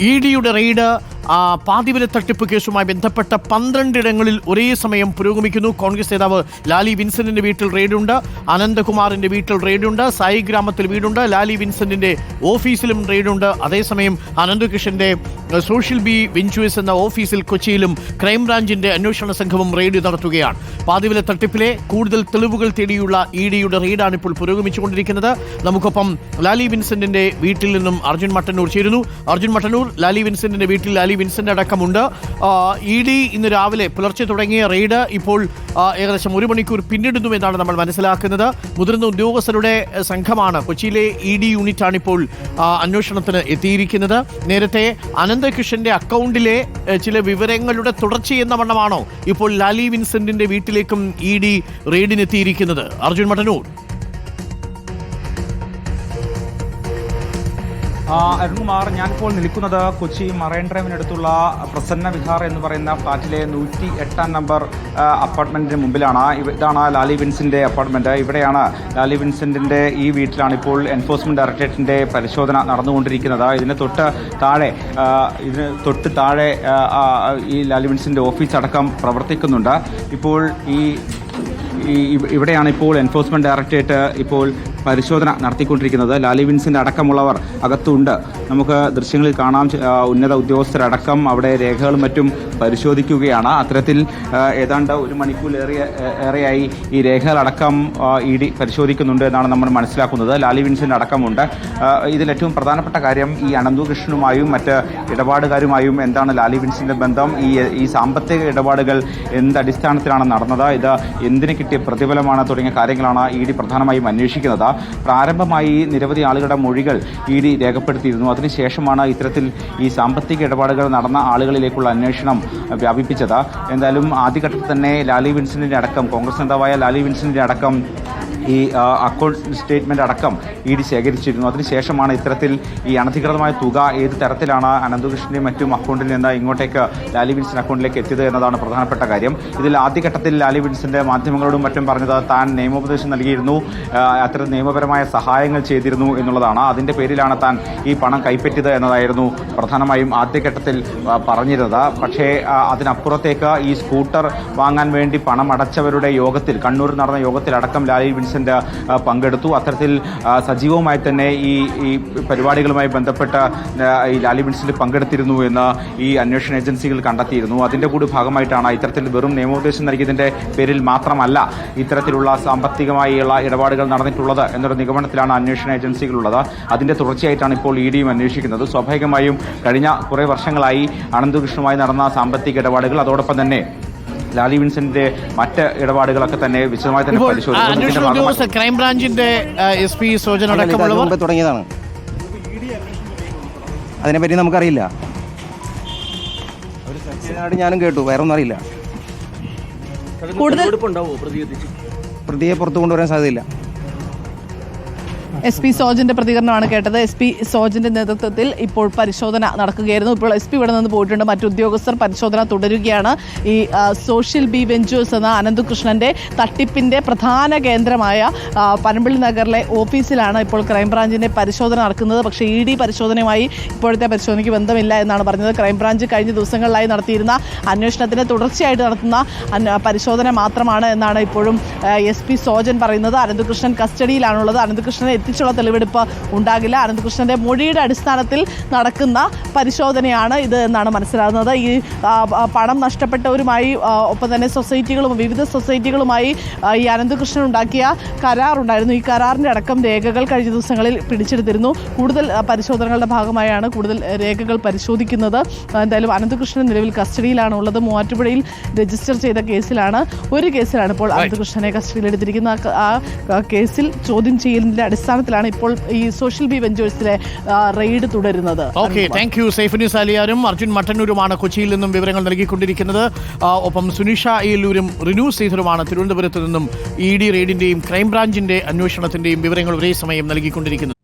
E ഡിയുടെ raid പാതിവില തട്ടിപ്പ് കേസുമായി ബന്ധപ്പെട്ട പന്ത്രണ്ടിടങ്ങളിൽ ഒരേ സമയം പുരോഗമിക്കുന്നു. കോൺഗ്രസ് നേതാവ് ലാലി വിൻസെന്റിന്റെ വീട്ടിൽ റെയ്ഡുണ്ട്. അനന്തകുമാറിന്റെ വീട്ടിൽ റെയ്ഡുണ്ട്. സായി ഗ്രാമത്തിൽ വീടുണ്ട്. ലാലി വിൻസെന്റിന്റെ ഓഫീസിലും റെയ്ഡുണ്ട്. അതേസമയം അനന്തകൃഷ്ണന്റെ സോഷ്യൽ ബി വിൻചുവേസ് എന്ന ഓഫീസിൽ കൊച്ചിയിലും ക്രൈംബ്രാഞ്ചിന്റെ അന്വേഷണ സംഘവും റെയ്ഡ് നടത്തുകയാണ്. പാതിവില തട്ടിപ്പിലെ കൂടുതൽ തെളിവുകൾ തേടിയുള്ള ഇ ഡിയുടെ റെയ്ഡാണ് ഇപ്പോൾ പുരോഗമിച്ചുകൊണ്ടിരിക്കുന്നത്. നമുക്കൊപ്പം ലാലി വിൻസെന്റിന്റെ വീട്ടിൽ നിന്നും അർജുൻ മട്ടന്നൂർ ചേരുന്നു. അർജുൻ മട്ടന്നൂർ ലാലി വിൻസെന്റിന്റെ വീട്ടിൽ ലാലി വിൻസെന്റ് അടക്കമുണ്ട്. ഇ ഡി ഇന്ന് രാവിലെ പുലർച്ചെ തുടങ്ങിയ റെയ്ഡ് ഇപ്പോൾ ഏകദേശം ഒരു മണിക്കൂർ പിന്നിടുന്നു എന്നാണ് നമ്മൾ മനസ്സിലാക്കുന്നത്. മുതിർന്ന ഉദ്യോഗസ്ഥരുടെ സംഘമാണ് കൊച്ചിയിലെ ഇ ഡി യൂണിറ്റാണ് ഇപ്പോൾ അന്വേഷണത്തിന് എത്തിയിരിക്കുന്നത്. നേരത്തെ അനന്തകൃഷ്ണന്റെ അക്കൗണ്ടിലെ ചില വിവരങ്ങളുടെ തുടർച്ചയെന്ന വണ്ണമാണോ ഇപ്പോൾ ലാലി വിൻസെന്റിന്റെ വീട്ടിലേക്കും ഇ ഡി റെയ്ഡിനെത്തിയിരിക്കുന്നത്? അർജുൻ മട്ടന്നൂർ. അരുൺകുമാർ ഞാനിപ്പോൾ നിൽക്കുന്നത് കൊച്ചി മറൈൻ ഡ്രൈവിനടുത്തുള്ള പ്രസന്ന വിഹാർ എന്ന് പറയുന്ന ഫ്ലാറ്റിലെ നൂറ്റി എട്ടാം നമ്പർ അപ്പാർട്ട്മെന്റിന് മുമ്പിലാണ്. ഇതാണ് ലാലി വിൻസിന്റെ അപ്പാർട്ട്മെന്റ്. ഇവിടെയാണ് ലാലി വിൻസെന്റിന്റെ ഈ വീട്ടിലാണ് ഇപ്പോൾ എൻഫോഴ്സ്മെന്റ് ഡയറക്ടറേറ്റിന്റെ പരിശോധന നടന്നുകൊണ്ടിരിക്കുന്നത്. ഇതിന് തൊട്ട് താഴെ ഇതിന് തൊട്ട് താഴെ ഈ ലാലി വിൻസിന്റെ ഓഫീസ് അടക്കം പ്രവർത്തിക്കുന്നുണ്ട്. ഇപ്പോൾ ഈ ഈ ഇവ- ഇവിടെയാണ് ഇപ്പോൾ എൻഫോഴ്സ്മെന്റ് ഡയറക്ടറേറ്റ് ഇപ്പോൾ പരിശോധന നടത്തിക്കൊണ്ടിരിക്കുന്നത്. ലാലി വിൻസിന്റെ അടക്കമുള്ളവർ അകത്തുണ്ട്. നമുക്ക് ദൃശ്യങ്ങളിൽ കാണാം. ഉന്നത ഉദ്യോഗസ്ഥരടക്കം അവിടെ രേഖകളും മറ്റും പരിശോധിക്കുകയാണ്. അത്തരത്തിൽ ഏതാണ്ട് ഒരു മണിക്കൂറിലേറെ ഏറെയായി ഈ രേഖകളടക്കം ഇ ഡി പരിശോധിക്കുന്നുണ്ട് എന്നാണ് നമ്മൾ മനസ്സിലാക്കുന്നത്. ലാലി വിൻസിന്റെ അടക്കമുണ്ട്. ഇതിൽ ഏറ്റവും പ്രധാനപ്പെട്ട കാര്യം ഈ അനന്തുകൃഷ്ണനുമായും മറ്റ് ഇടപാടുകാരുമായും എന്താണ് ലാലി വിൻസിന്റെ ബന്ധം? ഈ ഈ സാമ്പത്തിക ഇടപാടുകൾ എന്ത് അടിസ്ഥാനത്തിലാണ് നടന്നത്? ഇത് എന്തിന് കിട്ടിയ പ്രതിഫലമാണ്? തുടങ്ങിയ കാര്യങ്ങളാണ് ഇ ഡി പ്രധാനമായും അന്വേഷിക്കുന്നത്. പ്രാരംഭമായി നിരവധി ആളുകളുടെ മൊഴികൾ ഇ ഡി രേഖപ്പെടുത്തിയിരുന്നു. അതിനുശേഷമാണ് ഇത്തരത്തിൽ ഈ സാമ്പത്തിക ഇടപാടുകൾ നടന്ന ആളുകളിലേക്കുള്ള അന്വേഷണം വ്യാപിപ്പിച്ചത്. എന്തായാലും ആദ്യഘട്ടത്തിൽ തന്നെ ലാലി വിൻസന്റിന്റെ അടക്കം കോൺഗ്രസ് നേതാവായ ലാലി വിൻസന്റിന്റെ അടക്കം ഈ അക്കൗണ്ട് സ്റ്റേറ്റ്മെന്റ് അടക്കം ഇ ഡി ശേഖരിച്ചിരുന്നു. അതിനുശേഷമാണ് ഇത്തരത്തിൽ ഈ അനധികൃതമായ തുക ഏത് തരത്തിലാണ് അനന്തകൃഷ്ണന്റെയും മറ്റും അക്കൗണ്ടിൽ നിന്ന് ഇങ്ങോട്ടേക്ക് ലാലി വിൻസൺ അക്കൗണ്ടിലേക്ക് എത്തിയത് എന്നതാണ് പ്രധാനപ്പെട്ട കാര്യം. ഇതിൽ ആദ്യഘട്ടത്തിൽ ലാലി വിൻസന്റെ മാധ്യമങ്ങളോടും മറ്റും പറഞ്ഞത് താൻ നിയമോപദേശം നൽകിയിരുന്നു. അത്തരം നിയമപരമായ സഹായങ്ങൾ ചെയ്തിരുന്നു എന്നുള്ളതാണ്. അതിന്റെ പേരിലാണ് താൻ ഈ പണം കൈപ്പറ്റിയത് എന്നതായിരുന്നു പ്രധാനമായും ആദ്യഘട്ടത്തിൽ പറഞ്ഞിരുന്നത്. പക്ഷേ അതിനപ്പുറത്തേക്ക് ഈ സ്കൂട്ടർ വാങ്ങാൻ വേണ്ടി പണം അടച്ചവരുടെ യോഗത്തിൽ കണ്ണൂരിൽ നടന്ന യോഗത്തിൽ അടക്കം ലാലി ആ, പങ്കെടുത്തു. അത്തരത്തിൽ സജീവമായി തന്നെ ഈ ഈ പരിപാടികളുമായി ബന്ധപ്പെട്ട ഈ ലാലി വിൻസെന്റ് പങ്കെടുത്തിരുന്നു എന്ന് ഈ അന്വേഷണ ഏജൻസികൾ കണ്ടെത്തിയിരുന്നു. അതിന്റെ കൂടി ഭാഗമായിട്ടാണ് ഇത്തരത്തിൽ വെറും നിയമോപദേശം നൽകിയതിന്റെ പേരിൽ മാത്രമല്ല ഇത്തരത്തിലുള്ള സാമ്പത്തികമായുള്ള ഇടപാടുകൾ നടന്നിട്ടുള്ളത് എന്നൊരു നിഗമനത്തിലാണ് അന്വേഷണ ഏജൻസികളുള്ളത്. അതിന്റെ തുടർച്ചയായിട്ടാണ് ഇപ്പോൾ ഇ ഡിയും അന്വേഷിക്കുന്നത്. സ്വാഭാവികമായും കഴിഞ്ഞ കുറേ വർഷങ്ങളായി അനന്തകൃഷ്ണുമായി നടന്ന സാമ്പത്തിക ഇടപാടുകൾ അതോടൊപ്പം തന്നെ ലാലി വിൻസെന്റിന്റെ മറ്റ് ഇടപാടുകളൊക്കെ തന്നെ വിശദമായി തന്നെ പരിശോധിക്കും. ക്രൈംബ്രാഞ്ചിന്റെ എസ് പി സോജൻ അടക്കമുള്ളവർ തുടങ്ങിയതാണ്. അതിനെപ്പറ്റി നമുക്കറിയില്ല. ഞാനും കേട്ടു വേറെ ഒന്നും അറിയില്ല പ്രതിയെ പുറത്തു കൊണ്ടുവരാൻ സാധ്യതയില്ല. എസ് പി സോജന്റെ പ്രതികരണമാണ് കേട്ടത്. എസ് പി സോജന്റെ നേതൃത്വത്തിൽ ഇപ്പോൾ പരിശോധന നടക്കുകയായിരുന്നു. ഇപ്പോൾ എസ് പി ഇവിടെ നിന്ന് പോയിട്ടുണ്ട്. മറ്റുദ്യോഗസ്ഥർ പരിശോധന തുടരുകയാണ്. ഈ സോഷ്യൽ ബി വെഞ്ചേഴ്സ് എന്ന അനന്തകൃഷ്ണന്റെ തട്ടിപ്പിന്റെ പ്രധാന കേന്ദ്രമായ പനമ്പിള്ളി നഗറിലെ ഓഫീസിലാണ് ഇപ്പോൾ ക്രൈംബ്രാഞ്ചിന്റെ പരിശോധന നടക്കുന്നത്. പക്ഷേ ഇ ഡി പരിശോധനയുമായി ഇപ്പോഴത്തെ പരിശോധനയ്ക്ക് ബന്ധമില്ല എന്നാണ് പറഞ്ഞത്. ക്രൈംബ്രാഞ്ച് കഴിഞ്ഞ ദിവസങ്ങളിലായി നടത്തിയിരുന്ന അന്വേഷണത്തിന് തുടർച്ചയായിട്ട് നടത്തുന്ന പരിശോധന മാത്രമാണ് എന്നാണ് ഇപ്പോഴും എസ് പി സോജൻ പറയുന്നത്. അനന്തകൃഷ്ണൻ കസ്റ്റഡിയിലാണുള്ളത്. അനന്തകൃഷ്ണനെ എത്തിച്ചുള്ള തെളിവെടുപ്പ് ഉണ്ടാകില്ല. അനന്തകൃഷ്ണന്റെ മൊഴിയുടെ അടിസ്ഥാനത്തിൽ നടക്കുന്ന പരിശോധനയാണ് ഇത് എന്നാണ് മനസ്സിലാകുന്നത്. ഈ പണം നഷ്ടപ്പെട്ടവരുമായി ഒപ്പം തന്നെ സൊസൈറ്റികളും വിവിധ സൊസൈറ്റികളുമായി ഈ അനന്തകൃഷ്ണൻ ഉണ്ടാക്കിയ കരാറുണ്ടായിരുന്നു ഈ കരാറിന്റെ അടക്കം രേഖകൾ കഴിഞ്ഞ ദിവസങ്ങളിൽ പിടിച്ചെടുത്തിരുന്നു. കൂടുതൽ പരിശോധനകളുടെ ഭാഗമായാണ് കൂടുതൽ രേഖകൾ പരിശോധിക്കുന്നത്. എന്തായാലും അനന്തകൃഷ്ണൻ നിലവിൽ കസ്റ്റഡിയിലാണ് ഉള്ളത് മൂവാറ്റുപുഴയിൽ രജിസ്റ്റർ ചെയ്ത കേസിലാണ്. ഒരു കേസിലാണ് ഇപ്പോൾ അനന്തകൃഷ്ണനെ കസ്റ്റഡിയിലെടുത്തിരിക്കുന്ന ആ ആ കേസിൽ ചോദ്യം ചെയ്യലിന്റെ അടിസ്ഥാനത്തിലാണ് ഇപ്പോൾ ഈ സോഷ്യൽ ബി വെഞ്ചേഴ്സിലെ റെയ്ഡ് തുടരുന്നത്. ഓക്കെ താങ്ക് യു സൈഫുനി സാലിയാരും അർജുൻ മട്ടന്നൂരുമാണ് കൊച്ചിയിൽ നിന്നും വിവരങ്ങൾ നൽകിക്കൊണ്ടിരിക്കുന്നത്. ഒപ്പം സുനിഷ ഏലൂരും റിനു ശ്രീധരുമാണ് തിരുവനന്തപുരത്ത് നിന്നും ഇ ഡി റെയ്ഡിന്റെയും ക്രൈംബ്രാഞ്ചിന്റെ അന്വേഷണത്തിന്റെയും വിവരങ്ങൾ ഒരേ സമയം നൽകിക്കൊണ്ടിരിക്കുന്നത്.